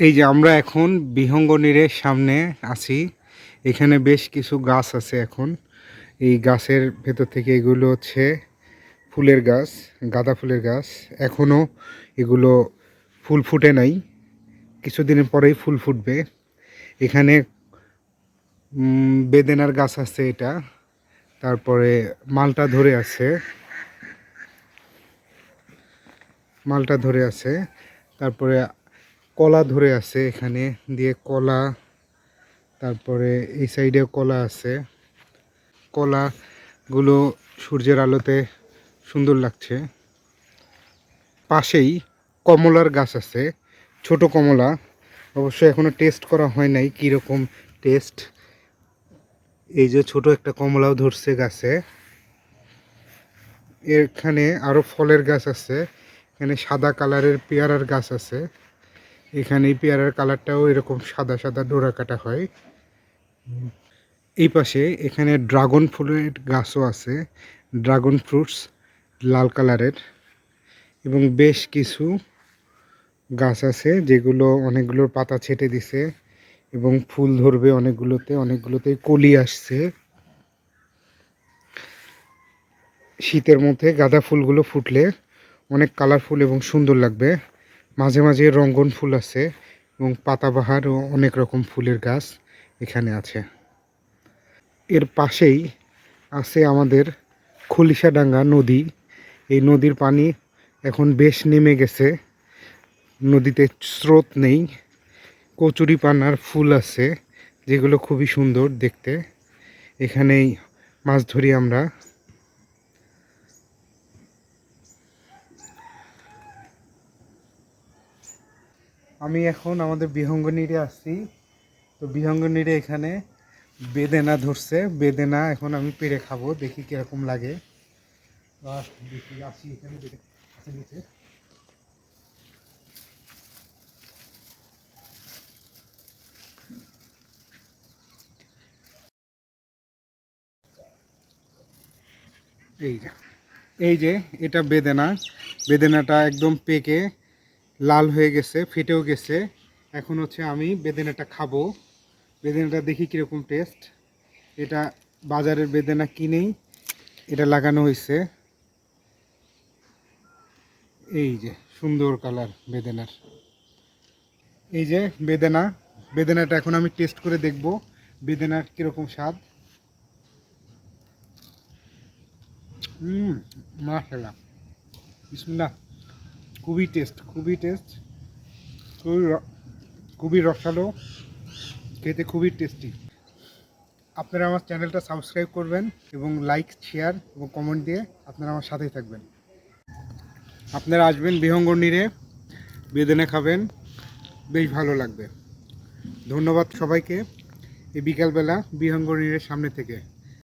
এই যে আমরা এখন বিহঙ্গনীরের সামনে আছি। এখানে বেশ কিছু গাছ আছে এখন। এই গাছের ভেতর থেকে এগুলো হচ্ছে ফুলের গাছ, গাঁদা ফুলের গাছ। এখনও এগুলো ফুল ফুটে নাই। কিছুদিনের পরেই ফুল ফুটবে। এখানে বেদেনার গাছ আছে এটা। তারপরে মালটা ধরে আছে। মালটা ধরে আছে। তারপরে কলা ধরে আছে এখানে, দিয়ে কলা, তারপরে এই সাইডে কলা আছে। কলাগুলো সূর্যের আলোতে সুন্দর লাগছে। পাশেই কমলার গাছ আছে, ছোট কমলা। অবশ্য এখনও টেস্ট করা হয় নাই কীরকম টেস্ট এই যে ছোট একটা কমলাও ধরছে গাছে। এখানে আরও ফলের গাছ আছে, এখানে সাদা কালারের পেয়ারার গাছ আছে। এখানে পেয়ারার কালারটাও এরকম সাদা সাদা ডোরা কাটা হয়। এই পাশে এখানে ড্রাগন ফুলের গাছও আছে, ড্রাগন ফ্রুটস লাল কালারের এবং বেশ কিছু গাছ আছে যেগুলো অনেকগুলোর পাতা ছেটে দিছে এবং ফুল ধরবে অনেকগুলোতে অনেকগুলোতে কলি আসছে। শীতের মধ্যে গাঁদা ফুলগুলো ফুটলে অনেক কালারফুল এবং সুন্দর লাগবে। মাঝে মাঝে রঙ্গন ফুল আছে এবং পাতাবাহার ও অনেক রকম ফুলের গাছ এখানে আছে। এর পাশেই আছে আমাদের খলিশাডাঙ্গা নদী। এই নদীর পানি এখন বেশ নেমে গেছে। নদীতে স্রোত নেই। কচুরি পানার ফুল আছে, যেগুলো খুবই সুন্দর দেখতে। এখানেই মাছ ধরি আমরা। আমি এখন আমাদের বিহঙ্গনীরে আসছি। তো বিহঙ্গনীরে এখানে বেদেনা ধরছে। বেদেনা এখন আমি পেরে খাব, দেখি কীরকম লাগে। এই যে এই যে, এটা বেদেনা। বেদেনাটা একদম পেকে লাল হয়ে গেছে, ফেটেও গেছে। এখন হচ্ছে আমি বেদেনাটা খাব। বেদেনাটা দেখি কীরকম টেস্ট এটা বাজারের বেদেনা কিনেই এটা লাগানো হয়েছে। এই যে, সুন্দর কালার বেদেনার। এই যে, বেদেনা। বেদেনাটা এখন আমি টেস্ট করে দেখব বেদেনার কীরকম স্বাদ। মাশাল্লাহ বিসমিল্লাহ। খুবই টেস্ট খুবই টেস্ট খুবই খুবই রসালো, খেতে খুবই টেস্টি আপনারা আমার চ্যানেলটা সাবস্ক্রাইব করবেন এবং লাইক শেয়ার এবং কমেন্ট দিয়ে আপনারা আমার সাথেই থাকবেন। আপনারা আসবেন বিহঙ্গনীরে বেদনে খাবেন, বেশ ভালো লাগবে। ধন্যবাদ সবাইকে। এই বিকালবেলা বিহঙ্গনীরের সামনে থেকে।